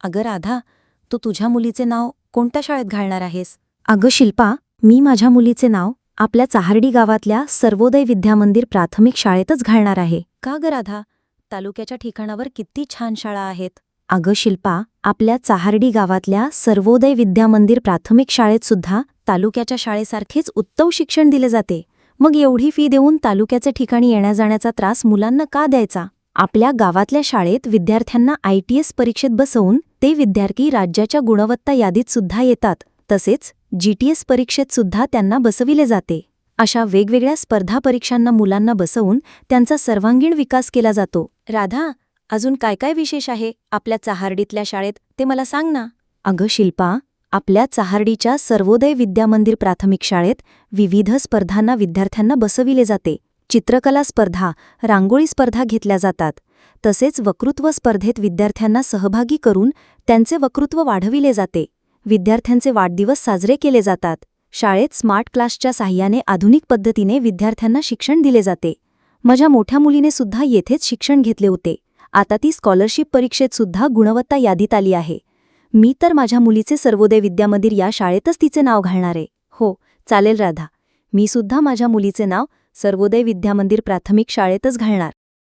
अगं राधा तू तुझ्या मुलीचे नाव कोणत्या शाळेत घालणार आहेस? अगं शिल्पा मी माझ्या मुलीचे नाव आपल्या चाहर्डी गावातल्या सर्वोदय विद्यामंदिर प्राथमिक शाळेतच घालणार आहे. का ग राधा? तालुक्याच्या ठिकाणावर किती छान शाळा आहेत. अगं शिल्पा आपल्या चाहर्डी गावातल्या सर्वोदय विद्यामंदिर प्राथमिक शाळेत सुद्धा तालुक्याच्या शाळेसारखेच उत्तम शिक्षण दिले जाते. मग एवढी फी देऊन तालुक्याच्या ठिकाणी येण्याजाण्याचा त्रास मुलांना का द्यायचा? आपल्या गावातल्या शाळेत विद्यार्थ्यांना आय टी एस परीक्षेत बसवून ते विद्यार्थी राज्याच्या गुणवत्ता यादीत सुद्धा येतात तसेच जी टी एस परीक्षेत सुद्धा त्यांना बसविले जाते. अशा वेगवेगळ्या स्पर्धा परीक्षांना मुलांना बसवून त्यांचा सर्वांगीण विकास केला जातो. राधा अजून काय काय विशेष आहे आपल्या चाहार्डीतल्या शाळेत? ते मला सांग ना. अगं शिल्पा आपल्या चाहार्डीच्या सर्वोदय विद्यामंदिर प्राथमिक शाळेत विविध स्पर्धांना विद्यार्थ्यांना बसविले जाते. चित्रकला स्पर्धा रांगोळी स्पर्धा घेतल्या जातात. तसेच वक्तृत्व स्पर्धेत विद्यार्थ्यांना सहभागी करून त्यांचे वक्तृत्व वाढविले जाते. विद्यार्थ्यांचे वाढदिवस साजरे केले जातात. शाळेत स्मार्ट क्लासच्या साह्याने आधुनिक पद्धतीने विद्यार्थ्यांना शिक्षण दिले जाते. माझ्या मोठ्या मुलीने सुद्धा येथेच शिक्षण घेतले होते. आता ती स्कॉलरशिप परीक्षेत सुद्धा गुणवत्ता यादीत आली आहे. मी तर माझ्या मुलीचे सर्वोदय विद्यामंदिर या शाळेतच तिचे नाव घालणार. आहे हो चालेल राधा. मी सुद्धा माझ्या मुलीचे नाव सर्वोदय विद्यामंदिर प्राथमिक शाळेतच घालणार.